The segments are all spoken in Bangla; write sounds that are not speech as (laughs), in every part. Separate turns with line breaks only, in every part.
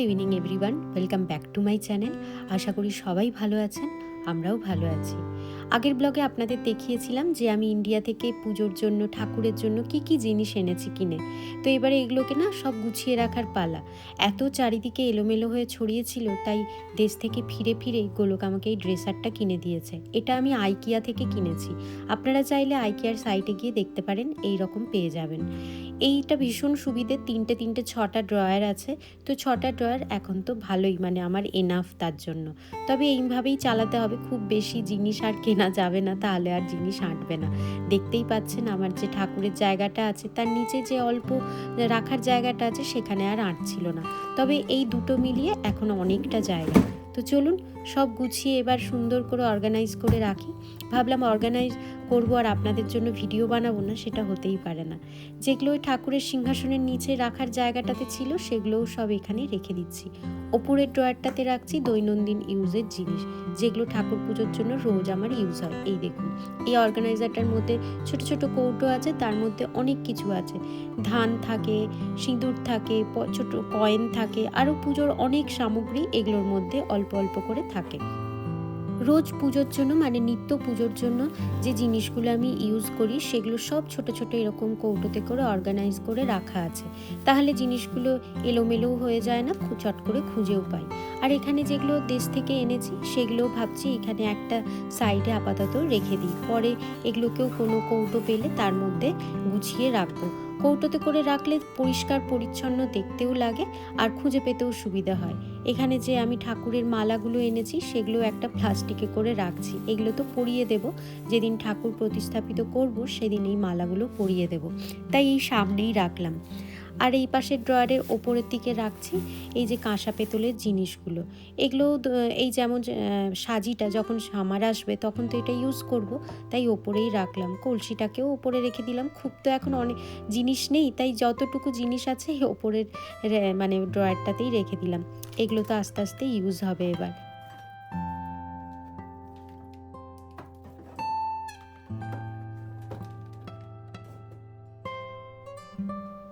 Good evening everyone welcome back to my channel আশা করি সবাই ভালো আছেন, আমরাও ভালো আছি। আগের ব্লগে আপনাদের দেখিয়েছিলাম যে আমি ইন্ডিয়া থেকে পুজোর জন্য, ঠাকুরের জন্য কি কি জিনিস এনেছি কিনে। তো এবারে এগুলোকে না সব গুছিয়ে রাখার পালা। এত চারিদিকে এলোমেলো হয়ে ছড়িয়েছিল, তাই দেশ থেকে ফিরে ফিরে গোলক আমাকে এই ড্রেসারটা কিনে দিয়েছে। এটা আমি আইকিয়া থেকে কিনেছি। আপনারা চাইলে আইকিয়ার সাইটে গিয়ে দেখতে পারেন এই রকম পেয়ে যাবেন। এইটা ভীষণ সুবিধে, তিনটে তিনটে, ছটা ড্রয়ার আছে। তো ছটা ড্রয়ার এখন তো ভালোই মানে আমার এনাফ তার জন্য। তবে এইভাবেই চালাতে হবে, খুব বেশি জিনিস আর কেনা যাবে না, তাহলে আর জিনিস আঁটবে না। দেখতেই পাচ্ছেন আমার যে ঠাকুরের জায়গাটা আছে, তার নিচে যে অল্প রাখার জায়গাটা আছে, সেখানে আর আঁটছিল না। তবে এই দুটো মিলিয়ে এখন অনেকটা জায়গা। তো চলুন, সব গুছিয়ে এবার সুন্দর করে অর্গানাইজ করে রাখি। ভাবলাম অর্গানাইজ করব আর আপনাদের জন্য ভিডিও বানাবো না, সেটা হতেই পারে না। যেগুলো ওই ঠাকুরের সিংহাসনের নিচে রাখার জায়গাটাতে ছিল, সেগুলোও সব এখানে রেখে দিচ্ছি। ওপরের ড্রয়ারটাতে রাখছি দৈনন্দিন ইউজের জিনিস, যেগুলো ঠাকুর পুজোর জন্য রোজ আমার ইউজ হয়। এই দেখুন, এই অর্গানাইজারটার মধ্যে ছোট ছোট কৌটো আছে, তার মধ্যে অনেক কিছু আছে। ধান থাকে, সিঁদুর থাকে ছোট কয়েন থাকে, আরও পুজোর অনেক সামগ্রী এগুলোর মধ্যে অল্প অল্প করে থাকে। রোজ পুজোর জন্য মানে নিত্য পুজোর জন্য যে জিনিসগুলো আমি ইউজ করি, সেগুলো সব ছোট ছোট এরকম কৌটোতে করে অর্গানাইজ করে রাখা আছে। তাহলে জিনিসগুলো এলোমেলোও হয়ে যায় না চট করে খুঁজেও পাই। আর এখানে যেগুলো দেশ থেকে এনেছি সেগুলোও ভাবছি এখানে একটা সাইডে আপাতত রেখে দিই। পরে এগুলোকেও কোনো কৌটো পেলে তার মধ্যে গুছিয়ে রাখব। কৌটোতে করে রাখলে পরিষ্কার, পরিচ্ছন্ন দেখতেও লাগে আর খুঁজে পেতেও সুবিধা হয়। এখানে যে আমি ঠাকুরের মালাগুলো এনেছি, সেগুলো একটা প্লাস্টিকে করে রাখছি। এগুলো তো পরিয়ে দেব। যেদিন ঠাকুর প্রতিস্থাপিত করব, সেদিন এই মালাগুলো পরিয়ে দেব। তাই এই সামনেই রাখলাম। আর এই পাশের ড্রয়ারের ওপরের দিকে রাখছি এই যে কাঁসা পেতলের জিনিসগুলো। এগুলো, এই যেমন সাজিটা যখন সামার আসবে তখন তো এটা ইউজ করব, তাই ওপরেই রাখলাম। কলসিটাকেও ওপরে রেখে দিলাম। খুব তো এখন অনেক জিনিস নেই, তাই যতটুকু জিনিস আছে ওপরের মানে ড্রয়ারটাতেই রেখে দিলাম। এগুলো তো আস্তে আস্তে ইউজ হবে এবার।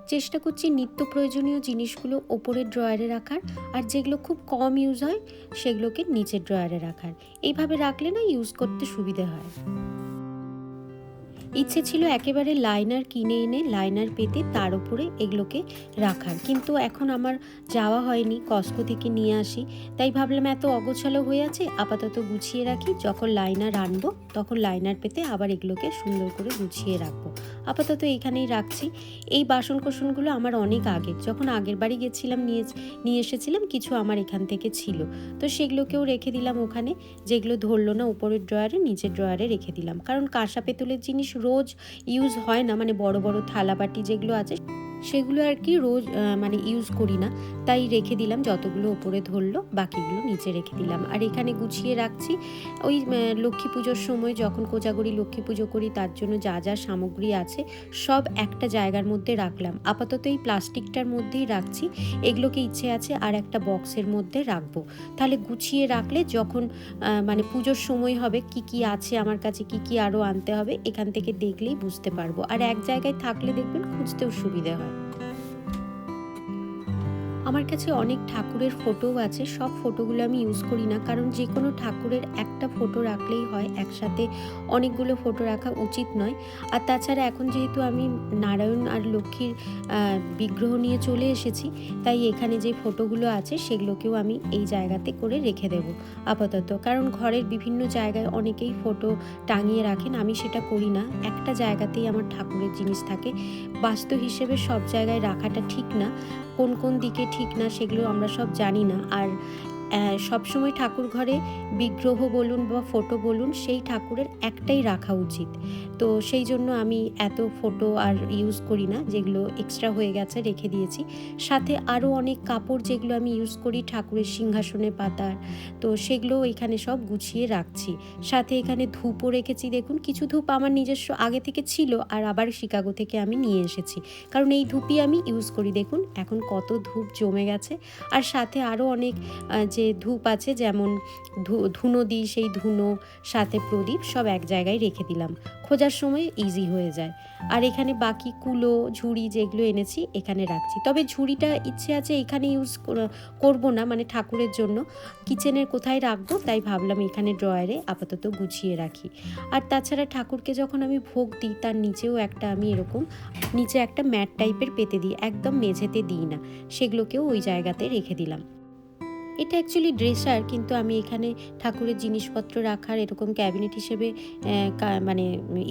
চেষ্টা করছি নিত্য প্রয়োজনীয় জিনিসগুলো ওপরের ড্রয়ারে রাখার, আর যেগুলো খুব কম ইউজ হয়, সেগুলোকে নিচের ড্রয়ারে রাখার। এইভাবে রাখলে না ইউজ করতে সুবিধে হয়। ইচ্ছে ছিল একেবারে লাইনার কিনে এনে লাইনার পেতে তার উপরে এগুলোকে রাখার। কিন্তু এখন আমার যাওয়া হয়নি কস্কো থেকে নিয়ে আসি। তাই ভাবলাম এত অগোছালো হয়ে আছে, আপাতত গুছিয়ে রাখি। যখন লাইনার আনব, তখন লাইনার পেতে আবার এগুলোকে সুন্দর করে গুছিয়ে রাখব। আপাতত এইখানেই রাখছি। এই বাসন কোসনগুলো আমার অনেক আগে যখন আগের বাড়ি গেছিলাম, নিয়ে নিয়ে এসেছিলাম, কিছু আমার এখান থেকে ছিল। তো সেগুলোকেও রেখে দিলাম ওখানে। যেগুলো ধরলো না, উপরের ড্রয়ারে নিচের ড্রয়ারে রেখে দিলাম। কারণ কাঁসা, পেতলের জিনিস রোজ ইউজ হয় না মানে বড় বড় থালা বাটি যেগুলো আছে সেগুলো আর কি রোজ মানে ইউজ করি না। তাই রেখে দিলাম, যতগুলো ওপরে ধরলো, বাকিগুলো নিচে রেখে দিলাম। আর এখানে গুছিয়ে রাখছি, ওই লক্ষ্মী পুজোর সময় যখন কোজাগরি লক্ষ্মী পুজো করি, তার জন্য যা যা সামগ্রী আছে, সব একটা জায়গার মধ্যে রাখলাম। আপাতত এই প্লাস্টিকটার মধ্যেই রাখছি, এগুলোকে ইচ্ছে আছে আর একটা বক্সের মধ্যে রাখব। তাহলে গুছিয়ে রাখলে যখন মানে পুজোর সময় হবে, কি কি আছে আমার কাছে, কি কি আরও আনতে হবে, এখান থেকে দেখলেই বুঝতে পারব। আর এক জায়গায় থাকলে দেখবেন খুঁজতেও সুবিধে হয়। time. আমার কাছে অনেক ঠাকুরের ফটোও আছে, সব ফটোগুলো আমি ইউজ করি না। কারণ যে কোনো ঠাকুরের একটা ফটো রাখলেই হয়, একসাথে অনেকগুলো ফটো রাখা উচিত নয়। আর তাছাড়া এখন যেহেতু আমি নারায়ণ আর লক্ষ্মীর বিগ্রহ নিয়ে চলে এসেছি, তাই এখানে যে ফটোগুলো আছে, সেগুলোকেও আমি এই জায়গাতে করে রেখে দেব আপাতত। কারণ ঘরের বিভিন্ন জায়গায় অনেকেই ফটো টাঙিয়ে রাখেন, আমি সেটা করি না। একটা জায়গাতেই আমার ঠাকুরের জিনিস থাকে। বাস্তু হিসেবে সব জায়গায় রাখাটা ঠিক না। কোন কোন দিকে ঠিক না সেগুলো আমরা সব জানি না। আর সবসময় ঠাকুর ঘরে বিগ্রহ বলুন বা ফটো বলুন, সেই ঠাকুরের একটাই রাখা উচিত। তো সেই জন্য আমি এত ফটো আর ইউজ করি না, যেগুলো এক্সট্রা হয়ে গেছে রেখে দিয়েছি। সাথে আরও অনেক কাপড় যেগুলো আমি ইউজ করি, ঠাকুরের সিংহাসনে পাতার তো সেগুলোও এখানে সব গুছিয়ে রাখছি। সাথে এখানে ধূপও রেখেছি, দেখুন কিছু ধূপ আমার নিজস্ব আগে থেকে ছিল আর আবার শিকাগো থেকে আমি নিয়ে এসেছি। কারণ এই ধূপই আমি ইউজ করি, দেখুন এখন কত ধূপ জমে গেছে। আর সাথে আরও অনেক যে ধূপ আছে, যেমন ধুনো দিই সেই ধুনো, সাথে প্রদীপ, সব এক জায়গায় রেখে দিলাম। খোঁজার সময় ইজি হয়ে যায়। আর এখানে বাকি কুলো, ঝুড়ি যেগুলো এনেছি, এখানে রাখছি। তবে ঝুড়িটা ইচ্ছে আছে এখানে ইউজ করব না মানে ঠাকুরের জন্য। কিচেনের কোথায় রাখব, তাই ভাবলাম এখানে ড্রয়ারে আপাতত গুছিয়ে রাখি। আর তাছাড়া ঠাকুরকে যখন আমি ভোগ দিই, তার নিচেও একটা আমি এরকম, নিচে একটা ম্যাট টাইপের পেতে দিই। একদম মেঝেতে দিই না। সেগুলোকেও ওই জায়গাতে রেখে দিলাম। এটা অ্যাকচুয়ালি ড্রেসার কিন্তু আমি এখানে ঠাকুরের জিনিসপত্র রাখার এরকম ক্যাবিনেট হিসেবে মানে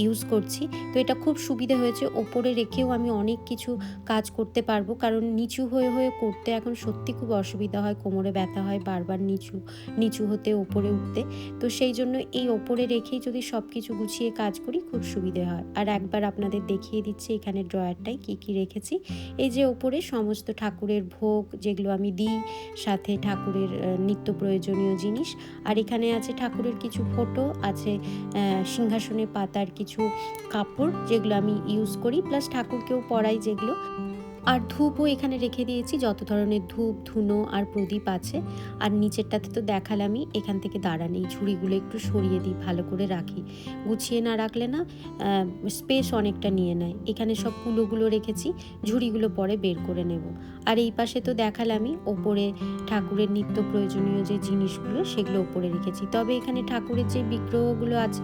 ইউজ করছি। তো এটা খুব সুবিধা হয়েছে। ওপরে রেখেও আমি অনেক কিছু কাজ করতে পারব। কারণ নিচু হয়ে হয়ে করতে এখন সত্যি খুব অসুবিধা হয়। কোমরে ব্যথা হয় বারবার নিচু নিচু হতে, ওপরে উঠতে। তো সেই জন্য এই ওপরে রেখেই যদি সব কিছু গুছিয়ে কাজ করি, খুব সুবিধে হয়। আর একবার আপনাদের দেখিয়ে দিচ্ছি এখানে ড্রয়ারটাই কি কি রেখেছি। এই যে ওপরে সমস্ত ঠাকুরের ভোগ যেগুলো আমি দিই, সাথে ঠাকুরের আহ, নিত্য প্রয়োজনীয় জিনিস। আর এখানে আছে ঠাকুরের কিছু ফটো আছে সিংহাসনে পাতার কিছু কাপড় যেগুলো আমি ইউজ করি। প্লাস ঠাকুরকেও পরাই যেগুলো। আর ধূপও এখানে রেখে দিয়েছি। যত ধরনের ধূপ, ধুনো আর প্রদীপ আছে, আর নিচেরটাতে তো দেখালামই, এখান থেকে দাঁড়ান এই ঝুড়িগুলো একটু সরিয়ে দিই, ভালো করে রাখি। গুছিয়ে না রাখলে না স্পেস অনেকটা নিয়ে নেয়। এখানে সব কুলোগুলো রেখেছি, ঝুড়িগুলো পরে বের করে নেব। আর এই পাশে তো দেখালামই, ওপরে ঠাকুরের নিত্য প্রয়োজনীয় যে জিনিসগুলো, সেগুলো ওপরে রেখেছি। তবে এখানে ঠাকুরের যে বিগ্রহগুলো আছে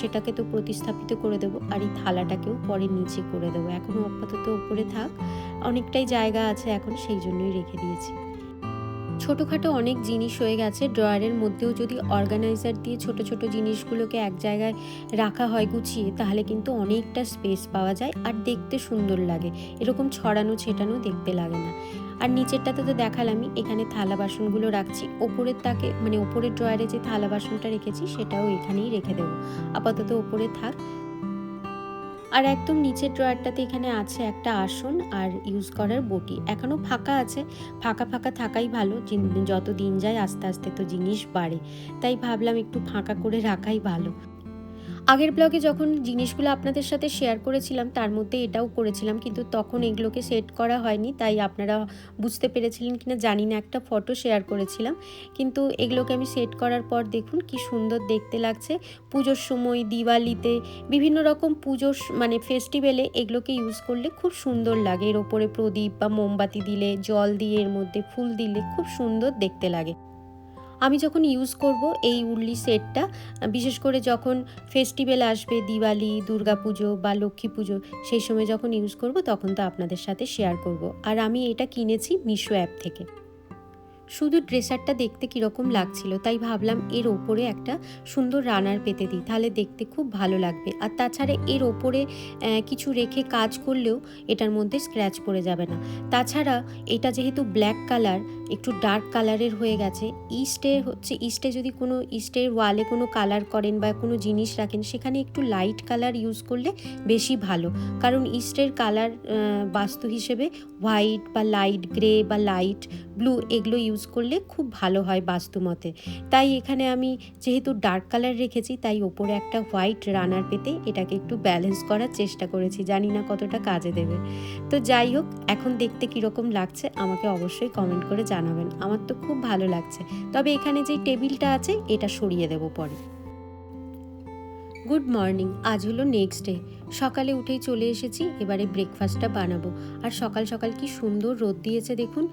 সেটাকে তো প্রতিস্থাপিত করে দেবো, আর এই থালাটাকেও পরে নিচে করে দেবো। এখনও আপাতত ওপরে থাক। অনেকটাই জায়গা আছে এখন সেই জন্যই রেখে দিয়েছি। ছোটোখাটো অনেক জিনিস হয়ে গেছে ড্রয়ারের মধ্যেও যদি অর্গানাইজার দিয়ে ছোট ছোট জিনিসগুলোকে এক জায়গায় রাখা হয় গুছিয়ে, তাহলে কিন্তু অনেকটা স্পেস পাওয়া যায় আর দেখতে সুন্দর লাগে। এরকম ছড়ানো ছেটানো দেখতে লাগে না। আর নিচেরটাতে তো দেখালামই এখানে থালা বাসনগুলো রাখছি। ওপরের তাকে মানে ওপরের ড্রয়ারে যে থালা বাসনটা রেখেছি, সেটাও এখানেই রেখে দেবো। আপাতত ওপরে থাক। আর একদম নিচের ড্রয়ারটাতে এখানে আছে একটা আসন আর ইউজ করার বটি। এখনও ফাঁকা আছে, ফাঁকা ফাঁকা থাকাই ভালো। যত দিন যায় আস্তে আস্তে তো জিনিস বাড়ে। তাই ভাবলাম একটু ফাঁকা করে রাখাই ভালো। আগের ব্লগে যখন জিনিসগুলো আপনাদের সাথে শেয়ার করেছিলাম, তার মধ্যে এটাও করেছিলাম, কিন্তু তখন এগুলোকে সেট করা হয়নি, তাই আপনারা বুঝতে পেরেছিলেন কিনা জানি না, একটা ফটো শেয়ার করেছিলাম। কিন্তু এগুলোকে আমি সেট করার পর দেখুন কি সুন্দর দেখতে লাগছে। পুজোর সময়, দিওয়ালিতে বিভিন্ন রকম পুজোর মানে ফেস্টিভ্যালে এগুলোকে ইউজ করলে খুব সুন্দর লাগে। এর ওপরে প্রদীপ বা মোমবাতি দিলে, জল দিয়ে এর মধ্যে ফুল দিলে খুব সুন্দর দেখতে লাগে। আমি যখন ইউজ করব এই উর্লি সেটটা বিশেষ করে যখন ফেস্টিভ্যাল আসবে, দিওয়ালি, দুর্গাপুজো বা লক্ষ্মী পুজো, সেই সময় যখন ইউজ করব তখন তো আপনাদের সাথে শেয়ার করব। আর আমি এটা কিনেছি মিশো অ্যাপ থেকে। শুধু ড্রেসারটা দেখতে কীরকম লাগছিল, তাই ভাবলাম এর ওপরে একটা সুন্দর রানার পেতে দিই, তাহলে দেখতে খুব ভালো লাগবে। আর তাছাড়া এর ওপরে কিছু রেখে কাজ করলেও এটার মধ্যে স্ক্র্যাচ পড়ে যাবে না। তাছাড়া এটা যেহেতু ব্ল্যাক কালার একটু ডার্ক কালারের হয়ে গেছে। ইস্টে হচ্ছে ইস্টে যদি কোনো ইস্টের ওয়ালে কোনো কালার করেন বা কোনো জিনিস রাখেন, সেখানে একটু লাইট কালার ইউজ করলে বেশি ভালো। কারণ ইস্টের কালার বাস্তু হিসেবে হোয়াইট বা লাইট গ্রে বা লাইট ব্লু এগুলো ইউজ করলে খুব ভালো হয় বাস্তু মতে। তাই এখানে আমি যেহেতু ডার্ক কালার রেখেছি, তাই ওপরে একটা হোয়াইট রানার পেতে এটাকে একটু ব্যালেন্স করার চেষ্টা করেছি। জানি না কতটা কাজে দেবে। তো যাই হোক, এখন দেখতে কীরকম লাগছে, আমাকে অবশ্যই কমেন্ট করে আমার তো খুব ভালো লাগছে। তবে এখানে যে টেবিলটা আছে এটা সরিয়ে দেবো পরে। গুড মর্নিং, আজ হলো নেক্সট ডে। সকালে উঠেই চলে এসেছি, এবারে ব্রেকফাস্টটা বানাবো। আর সকাল সকাল কি সুন্দর রোদ দিয়েছে দেখুন।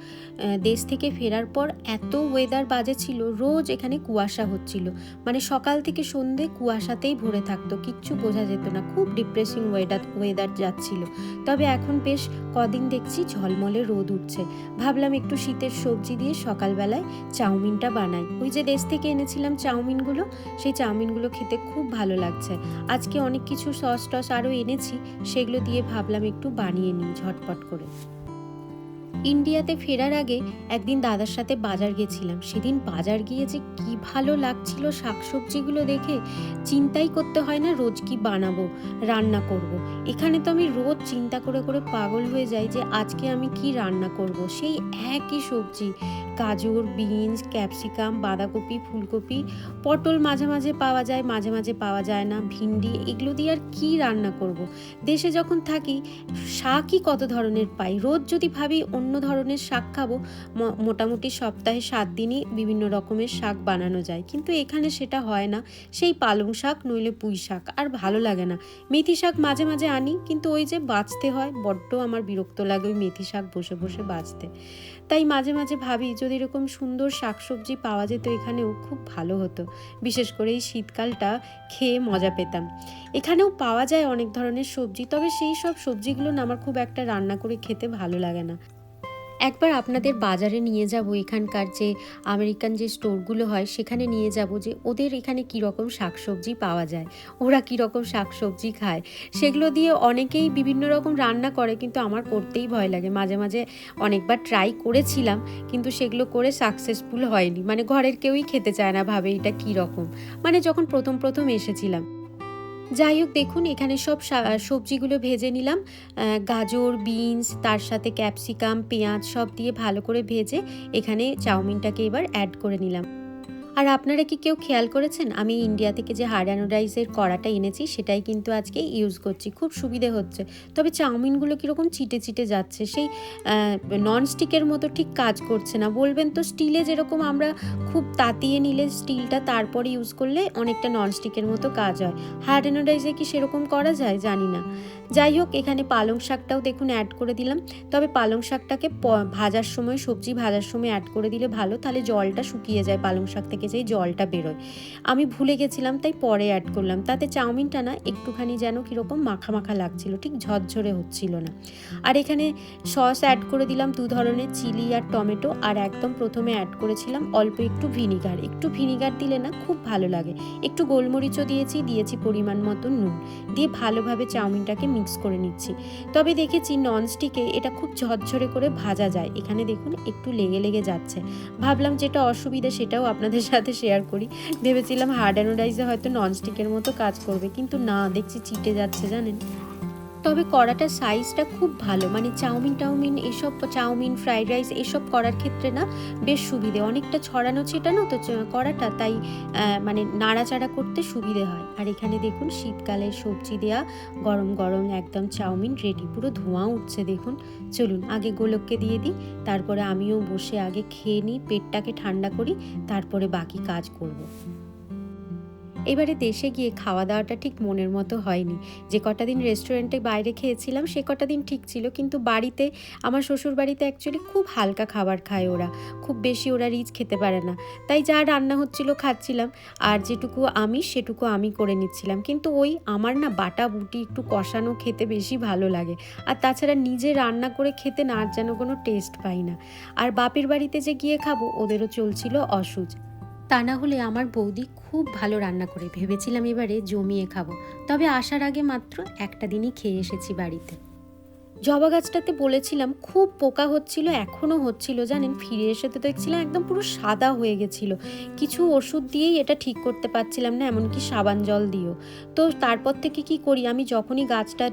দেশ থেকে ফেরার পর এত ওয়েদার বাজে ছিল, রোজ এখানে কুয়াশা হচ্ছিল। মানে সকাল থেকে সন্ধে কুয়াশাতেই ভরে থাকতো, কিচ্ছু বোঝা যেত না, খুব ডিপ্রেসিং ওয়েদার ওয়েদার যাচ্ছিল। তবে এখন বেশ কদিন দেখছি ঝলমলে রোদ উঠছে। ভাবলাম একটু শীতের সবজি দিয়ে সকালবেলায় চাউমিনটা বানাই। ওই যে দেশ থেকে এনেছিলাম চাউমিনগুলো, সেই চাউমিনগুলো খেতে খুব ভালো লাগছে। আজকে অনেক কিছু সস টস আরও এনেছি, সেগুলো দিয়ে ভাবলাম একটু বানিয়ে নিই ঝটপট করে ইন্ডিয়াতে ফেরার আগে একদিন দাদার সাথে বাজার গেছিলাম সেদিন বাজার গিয়ে যে কি ভালো লাগছিল শাকসবজিগুলো দেখে, চিন্তাই করতে হয় না রোজ কি বানাবো, রান্না করব। এখানে তো আমি রোজ চিন্তা করে করে পাগল হয়ে যাই যে আজকে আমি কি রান্না করব। সেই একই সবজি গাজর, বিনস, ক্যাপসিকাম, বাঁধাকপি, ফুলকপি, পটল মাঝে মাঝে পাওয়া যায়, মাঝে মাঝে পাওয়া যায় না, ভিন্ডি, এগুলো দিয়ে আর কী রান্না করব। দেশে যখন থাকি, শাকই কত ধরনের পাই? রোজ যদি ভাবি অন্য ধরনের শাক খাব মোটামুটি সপ্তাহে সাত দিনই বিভিন্ন রকমের শাক বানানো যায়। কিন্তু এখানে সেটা হয় না। সেই পালং শাক, নইলে পুঁই শাক, আর ভালো লাগে না। মেথি শাক মাঝে মাঝে আনি, কিন্তু ওই যে বাঁচতে হয়, বড্ড আমার বিরক্ত লাগে ওই মেথি শাক বসে বসে বাঁচতে তাই মাঝে মাঝে ভাবি যদি এরকম সুন্দর শাকসবজি পাওয়া যেত এখানেও খুব ভালো হতো। বিশেষ করে এই শীতকালটা খেয়ে মজা পেতাম। এখানেও পাওয়া যায় অনেক ধরনের সবজি, তবে সেই সব সবজিগুলো না আমার খুব একটা রান্না করে খেতে ভালো লাগে না। একবার আপনাদের বাজারে নিয়ে যাব এখানকার যে আমেরিকান যে স্টোরগুলো হয়, সেখানে নিয়ে যাব যে ওদের এখানে কীরকম শাকসবজি পাওয়া যায়, ওরা কীরকম শাকসবজি খায়। সেগুলো দিয়ে অনেকেই বিভিন্ন রকম রান্না করে, কিন্তু আমার করতেই ভয় লাগে। মাঝে মাঝে অনেকবার ট্রাই করেছিলাম, কিন্তু সেগুলো করে সাকসেসফুল হয়নি। মানে ঘরের কেউই খেতে চায় না, ভাবে এটা কী রকম মানে যখন প্রথম প্রথম এসেছিলাম। যাই হোক, দেখুন, এখানে সব সবজিগুলো ভেজে নিলাম। গাজর, বিনস, তার সাথে ক্যাপসিকাম, পেঁয়াজ সব দিয়ে ভালো করে ভেজে এখানে চাউমিনটাকে এবার অ্যাড করে নিলাম। আর আপনারা কি কেউ খেয়াল করেছেন? আমি ইন্ডিয়া থেকে যে হার্ডানো রাইসের কড়াটা এনেছি, সেটাই কিন্তু আজকে ইউজ করছি। খুব সুবিধে হচ্ছে। তবে চাউমিনগুলো কীরকম চিটে চিটে যাচ্ছে, সেই নন স্টিকের মতো ঠিক কাজ করছে না। বলবেন তো স্টিলে যেরকম আমরা খুব তাতিয়ে নিলে স্টিলটা তারপরে ইউজ করলে অনেকটা নন স্টিকের মতো কাজ হয়। হার্ড এনোডাইজে কি সেরকম করা যায়? জানি না। যাই হোক, এখানে পালং শাকটাও দেখুন অ্যাড করে দিলাম। তবে পালং শাকটাকে ভাজার সময়, সবজি ভাজার সময় অ্যাড করে দিলে ভালো, তাহলে জলটা শুকিয়ে যায় পালং শাক থেকে। যেই জলটা বেরোয়। আমি ভুলে গেছিলাম, তাই পরে অ্যাড করলাম। তাতে চাউমিনটা না একটুখানি যেন কীরকম মাখা মাখা লাগছিল, ঠিক ঝরঝরে হচ্ছিল না। আর এখানে সস অ্যাড করে দিলাম দু ধরনের চিলি আর টমেটো, আর একদম প্রথমে অ্যাড করেছিলাম অল্প একটু ভিনিগার। একটু ভিনিগার দিলে না খুব ভালো লাগে। একটু গোলমরিচও দিয়েছি দিয়েছি পরিমাণ মতো নুন। দিয়ে ভালোভাবে চাউমিনটাকে মিক্স করে নিচ্ছি। তবে দেখেছি ননস্টিকে এটা খুব ঝরঝরে করে ভাজা যায়। এখানে দেখুন একটু লেগে লেগে যাচ্ছে। ভাবলাম যেটা অসুবিধা সেটাও আপনাদের সাথে শেয়ার করি। ভেবেছিলাম হার্ড অ্যানোডাইজে হয়তো ননস্টিকের মতো কাজ করবে, কিন্তু না, দেখছি চিটে যাচ্ছে, জানেন? তবে কড়াটার সাইজটা খুব ভালো। মানে চাউমিন টাউমিন এসব, চাউমিন ফ্রাইড রাইস এসব করার ক্ষেত্রে না বেশ সুবিধে। অনেকটা ছড়ানো ছিটানো তো কড়াটা তাই মানে নাড়াচাড়া করতে সুবিধে হয়। আর এখানে দেখুন শীতকালে সবজি দেয়া, গরম গরম একদম চাউমিন রেডি পুরো ধোঁয়া উঠছে দেখুন। চলুন আগে গোলককে দিয়ে দিই, তারপরে আমিও বসে আগে খেয়ে নিই, পেটটাকে ঠান্ডা করি, তারপরে বাকি কাজ করব। এবারে দেশে গিয়ে খাওয়া দাওয়াটা ঠিক মনের মতো হয়নি। যে কটা দিন রেস্টুরেন্টে বাইরে খেয়েছিলাম, সে কটা দিন ঠিক ছিল। কিন্তু বাড়িতে, আমার শ্বশুর বাড়িতে অ্যাকচুয়ালি খুব হালকা খাবার খায় ওরা। খুব বেশি ওরা রিচ খেতে পারে না। তাই যা রান্না হচ্ছিল খাচ্ছিলাম। আর যেটুকু আমি, সেটুকু আমি করে নিচ্ছিলাম। কিন্তু ওই আমার না বাটা বুটি একটু কষানো খেতে বেশি ভালো লাগে। আর তাছাড়া নিজে রান্না করে খেতে না যেন কোনো টেস্ট পাই না। আর বাপের বাড়িতে যে গিয়ে খাব, ওদেরও চলছিল অসুজ। তা না হলে আমার বৌদি খুব ভালো রান্না করে, ভেবেছিলাম এবারে জমিয়ে খাব। তবে আসার আগে মাত্র একটা দিনই খেয়ে এসেছি বাড়িতে। জবা গাছটাতে বলেছিলাম, খুব পোকা হচ্ছিল, এখনও হচ্ছিল, জানেন? ফিরে এসে তো দেখছিলাম একদম পুরো সাদা হয়ে গেছিল। কিছু ওষুধ দিয়েই এটা ঠিক করতে পারছিলাম না, এমনকি সাবান জল দিয়েও। তো তারপর থেকে কি করি, আমি যখনই গাছটা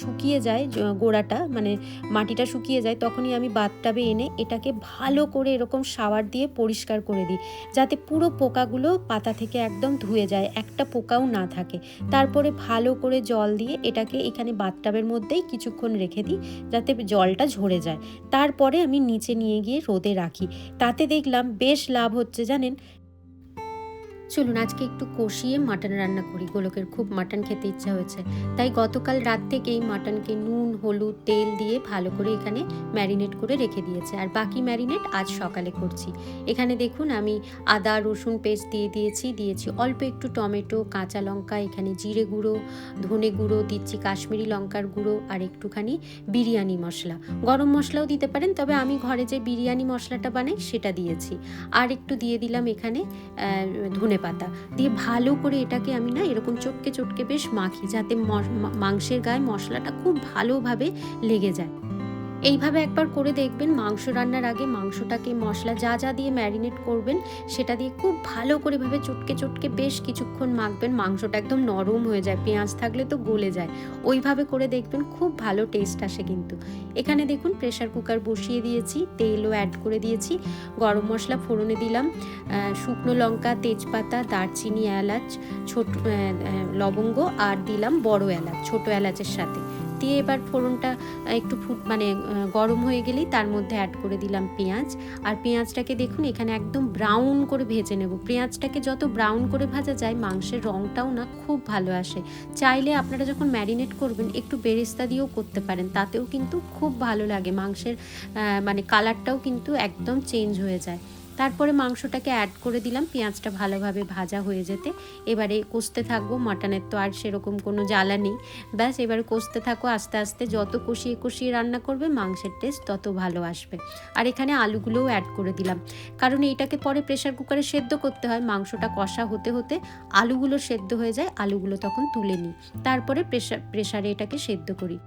শুকিয়ে যায় গোড়াটা মানে মাটিটা শুকিয়ে যায়, তখনই আমি বাথটাবে এনে এটাকে ভালো করে এরকম সাওয়ার দিয়ে পরিষ্কার করে দিই, যাতে পুরো পোকাগুলো পাতা থেকে একদম ধুয়ে যায়, একটা পোকাও না থাকে। তারপরে ভালো করে জল দিয়ে এটাকে এখানে বাথটাবের মধ্যেই কিছুক্ষণ রেখে দিই যাতে জলটা ঝরে যায়। তারপরে আমি নিচে নিয়ে গিয়ে রোদে রাখি। তাতে দেখলাম বেশ লাভ হচ্ছে জানেন? চলুন, আজকে একটু কষিয়ে মাটন রান্না করি। গোলকের খুব মাটন খেতে ইচ্ছা হয়েছে। তাই গতকাল রাত থেকেই মাটনকে নুন, হলুদ, তেল দিয়ে ভালো করে এখানে ম্যারিনেট করে রেখে দিয়েছে। আর বাকি ম্যারিনেট আজ সকালে করছি। এখানে দেখুন, আমি আদা, রসুন পেস্ট দিয়ে দিয়েছি। দিয়েছি অল্প একটু টমেটো, কাঁচা লঙ্কা, এখানে জিরে গুঁড়ো, ধনে গুঁড়ো, দিচ্ছি কাশ্মীরি লঙ্কার গুঁড়ো আর একটুখানি বিরিয়ানি মশলা। গরম মশলাও দিতে পারেন, তবে আমি ঘরে যে বিরিয়ানি মশলাটা বানাই সেটা দিয়েছি। আর একটু দিয়ে দিলাম এখানে ধনে পাতা। দিয়ে ভালো করে এটাকে আমি না এরকম চটকে চটকে বেশ মাখি, যাতে মাংসের গায়ে মশলাটা খুব ভালোভাবে লেগে যায়। এইভাবে একবার করে দেখবেন, মাংস রান্নার আগে মাংসটাকে মশলা যা যা দিয়ে ম্যারিনেট করবেন, সেটা দিয়ে খুব ভালো করে ভাবে চটকে চটকে বেশ কিছুক্ষণ মাখবেন, মাংসটা একদম নরম হয়ে যায়, পেঁয়াজ থাকলে তো গলে যায়। ওইভাবে করে দেখবেন, খুব ভালো টেস্ট আসে কিন্তু। এখানে দেখুন প্রেশার কুকার বসিয়ে দিয়েছি, তেলও অ্যাড করে দিয়েছি, গরম মশলা ফোড়নে দিলাম শুকনো লঙ্কা, তেজপাতা, দারচিনি, এলাচ, ছোট লবঙ্গ, আর দিলাম বড় এলাচ, ছোট এলাচের সাথে। দিয়ে এবার ফোড়নটা একটু ফুট মানে গরম হয়ে গেলেই তার মধ্যে অ্যাড করে দিলাম পেঁয়াজ। আর পেঁয়াজটাকে দেখুন, এখানে একদম ব্রাউন করে ভেজে নেব। পেঁয়াজটাকে যত ব্রাউন করে ভাজা যায়, মাংসের রঙটাও না খুব ভালো আসে। চাইলে আপনারা যখন ম্যারিনেট করবেন, একটু বেরেস্তা দিয়েও করতে পারেন। তাতেও কিন্তু খুব ভালো লাগে। মাংসের মানে কালারটাও কিন্তু একদম চেঞ্জ হয়ে যায়। তারপরে মাংসটাকে অ্যাড করে দিলাম। পেঁয়াজটা ভালোভাবে ভাজা হয়ে যেতে। এবারে কষতে থাকব, মাটনের তো আর সেরকম কোনো জ্বালা নেই। ব্যাস, এবারে কষতে থাকো, আস্তে আস্তে যত কষিয়ে কষিয়ে রান্না করবে, মাংসের টেস্ট তত ভালো আসবে। আর এখানে আলুগুলোও অ্যাড করে দিলাম। কারণ এইটাকে পরে প্রেশার কুকারে সেদ্ধ করতে হয়, মাংসটা কষা হতে হতে আলুগুলো সেদ্ধ হয়ে যায়, আলুগুলো তখন তুলে নিই। তারপরে প্রেশার প্রেশারে এটাকে সেদ্ধ করি।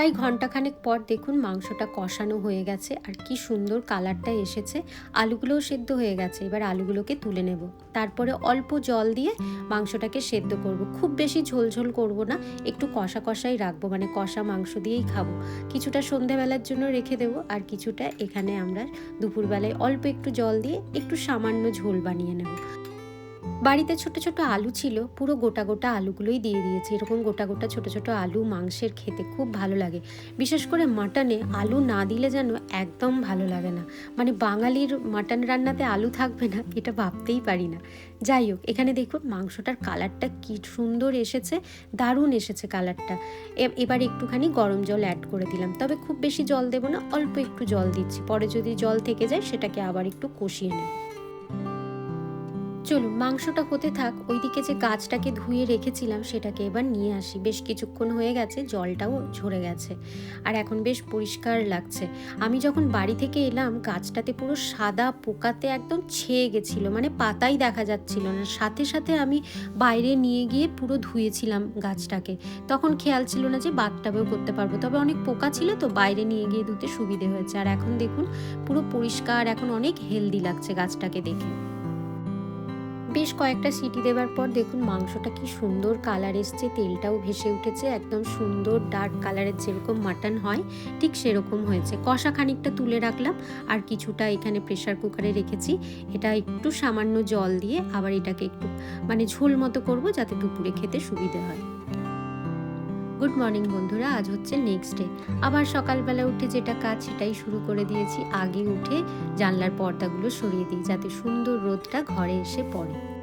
প্রায় ঘন্টাখানেক পর দেখুন মাংসটা কষানো হয়ে গেছে আর কি সুন্দর কালারটা এসেছে। আলুগুলোও সেদ্ধ হয়ে গেছে, এবার আলুগুলোকে তুলে নেব। তারপরে অল্প জল দিয়ে মাংসটাকে সেদ্ধ করব। খুব বেশি ঝোল ঝোল করব না, একটু কষা কষাই রাখব মানে কষা মাংস দিয়েই খাব। কিছুটা সন্ধেবেলার জন্য রেখে দেবো আর কিছুটা এখানে আমরা দুপুরবেলায় অল্প একটু জল দিয়ে একটু সামান্য ঝোল বানিয়ে নেব। বাড়িতে ছোট ছোট আলু ছিল, পুরো গোটা গোটা আলুগুলোই দিয়ে দিয়েছি। এরকম গোটা গোটা ছোট ছোট আলু, মাংসের খেতে খুব ভালো লাগে। বিশেষ করে মাটনে আলু না দিলে যেন একদম ভালো লাগে না। মানে বাঙালির মাটন রান্নাতে আলু থাকবে না, এটা ভাবতেই পারি না। যাই হোক, এখানে দেখুন মাংসটার কালারটা কি সুন্দর এসেছে, দারুণ এসেছে কালারটা। এবার একটুখানি গরম জল অ্যাড করে দিলাম। তবে খুব বেশি জল দেবো না, অল্প একটু জল দিচ্ছি। পরে যদি জল থেকে যায়, সেটাকে আবার একটু কষিয়ে নেব। চলুন, মাংসটা হতে থাক, ওইদিকে যে গাছটাকে ধুয়ে রেখেছিলাম সেটাকে এবার নিয়ে আসি। বেশ কিছুক্ষণ হয়ে গেছে, জলটাও ঝরে গেছে। আর এখন বেশ পরিষ্কার লাগছে। আমি যখন বাড়ি থেকে এলাম, গাছটাতে পুরো সাদা পোকাতে একদম ছেয়ে গেছিল মানে পাতাই দেখা যাচ্ছিল না। সাথে সাথে আমি বাইরে নিয়ে গিয়ে পুরো ধুয়েছিলাম গাছটাকে। তখন খেয়াল ছিল না যে বাথটাবেও করতে পারব। তবে অনেক পোকা ছিল তো বাইরে নিয়ে গিয়ে ধুতে সুবিধে হয়েছে। আর এখন দেখুন, পুরো পরিষ্কার, এখন অনেক হেলদি লাগছে গাছটাকে দেখে। বেশ কয়েকটা সিটি দেওয়ার পর দেখুন মাংসটা কি সুন্দর কালার এসছে, তেলটাও ভেসে উঠেছে, একদম সুন্দর ডার্ক কালারের যেরকম মাটন হয়, ঠিক সেরকম হয়েছে। কষা খানিকটা তুলে রাখলাম আর কিছুটা এখানে প্রেশার কুকারে রেখেছি। এটা একটু সামান্য জল দিয়ে আবার এটাকে একটু মানে ঝোল মতো করব যাতে দুপুরে খেতে সুবিধে হয়। গুড মর্নিং বন্ধুরা, আজ হচ্ছে নেক্সট ডে। আবার সকালবেলা উঠে যেটা কাজ, সেটাই শুরু করে দিয়েছি। আগে উঠে জানলার পর্দাগুলো সরিয়ে দিই, যাতে সুন্দর রোদটা ঘরে এসে পড়ে।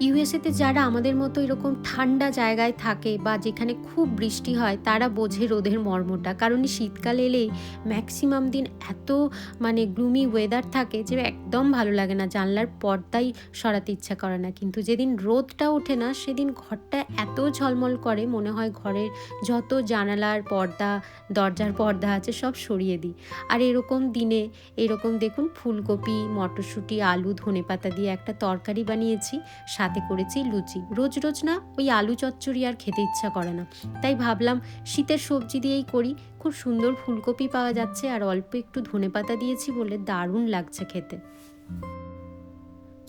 ইউএসএতে যারা আমাদের মতো এরকম ঠান্ডা জায়গায় থাকে বা যেখানে খুব বৃষ্টি হয়, তারা বোঝে রোদের মর্মটা। কারণ শীতকাল এলেই ম্যাক্সিমাম দিন এত মানে গ্লুমি ওয়েদার থাকে যে একদম ভালো লাগে না। জানলার পর্দাই সরাতে ইচ্ছা করে না। কিন্তু যেদিন রোদটা ওঠে না, সেদিন ঘরটা এত ঝলমল করে, মনে হয় ঘরের যত জানালার পর্দা, দরজার পর্দা আছে, সব সরিয়ে দিই। আর এরকম দিনে, এরকম দেখুন, ফুলকপি, মটরশুঁটি, আলু, ধনেপাতা দিয়ে একটা তরকারি বানিয়েছি সাথে করেছি লুচি। রোজ রোজ না ওই আলু চচ্চড়ি আর খেতে ইচ্ছা করে না। তাই ভাবলাম শীতের সবজি দিয়েই করি। খুব সুন্দর ফুলকপি পাওয়া যাচ্ছে আর অল্প একটু ধনে পাতা দিয়েছি বলে দারুণ লাগছে খেতে।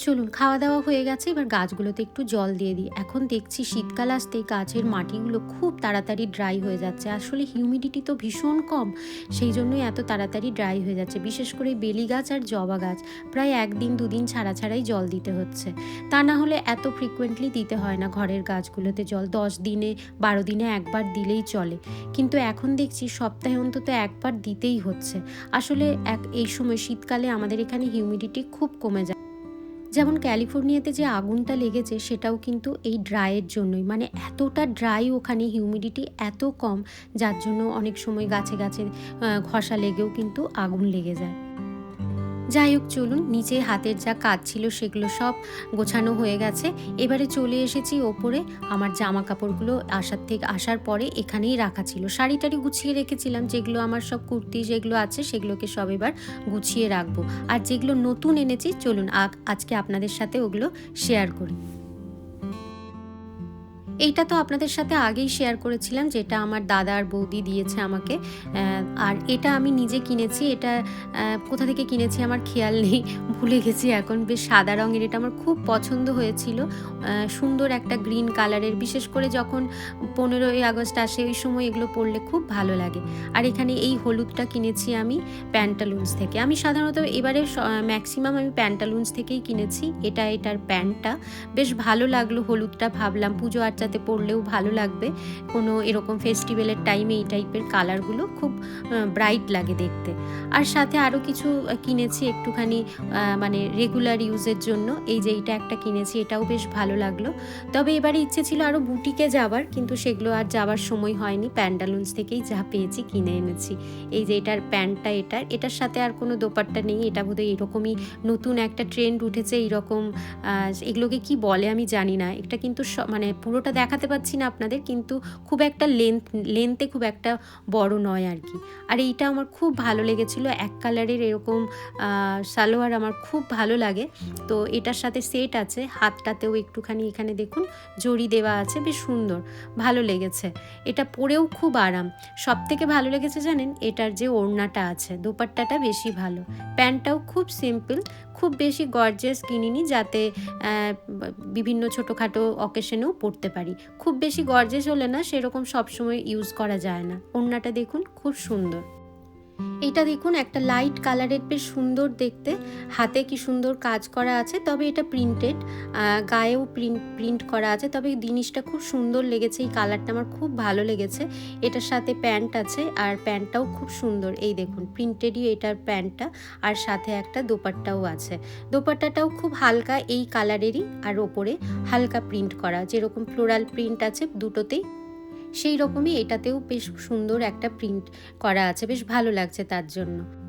চলুন খাওয়া দাওয়া হয়ে গেছে, এবার গাছগুলোতে একটু জল দিয়ে দিই। এখন দেখছি শীতকাল আসতেই গাছের মাটিগুলো খুব তাড়াতাড়ি ড্রাই হয়ে যাচ্ছে। আসলে হিউমিডিটি তো ভীষণ কম, সেই জন্যই এত তাড়াতাড়ি ড্রাই হয়ে যাচ্ছে, বিশেষ করে বেলি গাছ আর জবা গাছ। প্রায় একদিন, দুদিন ছাড়া ছাড়াই জল দিতে হচ্ছে। তা না হলে এত ফ্রিকুয়েন্টলি দিতে হয় না ঘরের গাছগুলোতে জল, দশ দিনে, বারো দিনে একবার দিলেই চলে। কিন্তু এখন দেখছি সপ্তাহে অন্তত একবার দিতেই হচ্ছে। আসলে এক, এই সময় শীতকালে আমাদের এখানে হিউমিডিটি খুব কমে যায়। ক্যালিফোর্নিয়াতে যে আগুনটা লেগেছে, সেটাও কিন্তু এই ড্রাইয়ের জন্যই। মানে এতটা ড্রাই ওখানে, হিউমিডিটি এত কম, যার জন্য অনেক সময় গাছে গাছে ঘষা লেগেও কিন্তু আগুন লেগে যায়। যাই হোক, চলুন, নিচে হাতের যা কাজ ছিল সেগুলো সব গোছানো হয়ে গেছে। এবারে চলে এসেছি ওপরে। আমার জামা কাপড়গুলো আসার থেকে, আসার পরে এখানেই রাখা ছিল। শাড়ি টাড়ি গুছিয়ে রেখেছিলাম, যেগুলো আমার সব কুর্তি যেগুলো আছে সেগুলোকে সব এবার গুছিয়ে রাখব। আর যেগুলো নতুন এনেছি, চলুন আজকে আপনাদের সাথে ওগুলো শেয়ার করি। এইটা তো আপনাদের সাথে আগেই শেয়ার করেছিলাম, যেটা আমার দাদা আর বৌদি দিয়েছে আমাকে। আর এটা আমি নিজে কিনেছি, এটা কোথা থেকে কিনেছি আমার খেয়াল নেই, (laughs) ভুলে গেছি এখন। বেশ সাদা রঙের, এটা আমার খুব পছন্দ হয়েছিল। সুন্দর একটা গ্রিন কালারের বিশেষ করে যখন পনেরোই আগস্ট আসে, ওই সময় এগুলো পরলে খুব ভালো লাগে। আর এখানে এই হলুদটা কিনেছি আমি প্যান্টালুন্স থেকে। আমি সাধারণত এবারে ম্যাক্সিমাম আমি প্যান্টালুন্স থেকেই কিনেছি, এটা এটার প্যান্টটা। বেশ ভালো লাগল হলুদটা, ভাবলাম পুজো আর্চাতে পরলেও ভালো লাগবে। কোনো এরকম ফেস্টিভ্যালের টাইমে এই টাইপের কালারগুলো খুব ব্রাইট লাগে দেখতে। আর সাথে আরও কিছু কিনেছি একটুখানি মানে রেগুলার ইউজের জন্য। এই যে এইটা একটা কিনেছি, এটাও বেশ ভালো লাগল। তবে এবারে ইচ্ছে ছিল আরও বুটিকে যাবার কিন্তু সেগুলো আর যাওয়ার সময় হয়নি। প্যান্টালুন্স থেকেই যা পেয়েছি, কিনে এনেছি। এই যে এটার প্যান্টটা, এটার এটার সাথে আর কোনো দোপাট্টা নেই। এটা বোধহয় এরকমই নতুন একটা ট্রেন্ড উঠেছে, এইরকম এগুলোকে কি বলে আমি জানি না। এটা কিন্তু মানে পুরোটা দেখাতে পাচ্ছি না আপনাদের, কিন্তু খুব একটা লেন্থ লেন্থে খুব একটা বড় নয় আর কি। আর এইটা আমার খুব ভালো লেগেছিলো, এক কালারের এরকম সালোয়ার আমার খুব ভালো লাগে। তো এটার সাথে সেট আছে, হাতটাতেও একটুখানি এখানে দেখুন, জড়ি দেওয়া আছে, বেশ সুন্দর, ভালো লেগেছে। এটা পরেও খুব আরাম। সব থেকে ভালো লেগেছে জানেন, এটার যে ওড়নাটা আছে, দোপাট্টাটা বেশি ভালো। প্যান্টটাও খুব সিম্পল খুব বেশি গর্জেস কিনিনি, যাতে বিভিন্ন ছোটোখাটো অকেশনেও পরতে পারি। খুব বেশি গর্জেস হলে না সেরকম সবসময় ইউজ করা যায় না। ওড়নাটা দেখুন, খুব সুন্দর। এটা দেখুন, একটা লাইট কালারের বেশ সুন্দর দেখতে। হাতে কি সুন্দর কাজ করা আছে, তবে এটা প্রিন্টেড গায়েও প্রিন্ট প্রিন্ট করা আছে। তবে জিনিসটা খুব সুন্দর লেগেছে, এই কালারটা আমার খুব ভালো লেগেছে। এটার সাথে প্যান্ট আছে, আর প্যান্টটাও খুব সুন্দর। এই দেখুন প্রিন্টেডই এটার প্যান্টটা আর সাথে একটা দোপাট্টাও আছে। দোপাট্টাটাও খুব হালকা এই কালারেরই আর ওপরে হালকা প্রিন্ট করা। যেরকম ফ্লোরাল প্রিন্ট আছে, দুটোতেই সেই রকমই এটাতেও বেশ সুন্দর একটা প্রিন্ট করা আছে বেশ ভালো লাগছে তার জন্য।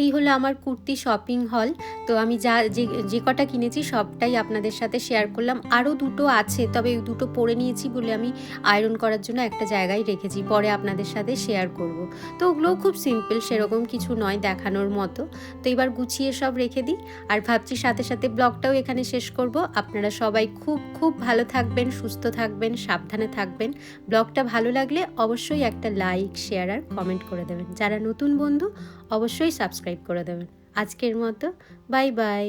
এই হলো আমার কুর্তি শপিং হল। তো আমি যা, যে যে কটা কিনেছি সবটাই আপনাদের সাথে শেয়ার করলাম। আরও দুটো আছে, তবে ওই দুটো পরে নিয়েছি বলে আমি আয়রন করার জন্য একটা জায়গায় রেখেছি, পরে আপনাদের সাথে শেয়ার করব। তো ওগুলোও খুব সিম্পল সেরকম কিছু নয় দেখানোর মতো। তো এবার গুছিয়ে সব রেখে দিই। আর ভাবছি সাথে সাথে ব্লগটাও এখানে শেষ করব। আপনারা সবাই খুব খুব ভালো থাকবেন, সুস্থ থাকবেন, সাবধানে থাকবেন। ব্লগটা ভালো লাগলে অবশ্যই একটা লাইক শেয়ার আর কমেন্ট করে দেবেন। যারা নতুন বন্ধু অবশ্যই সাবস্ক্রাইব করে দেবেন। আজকের মতো বাই বাই।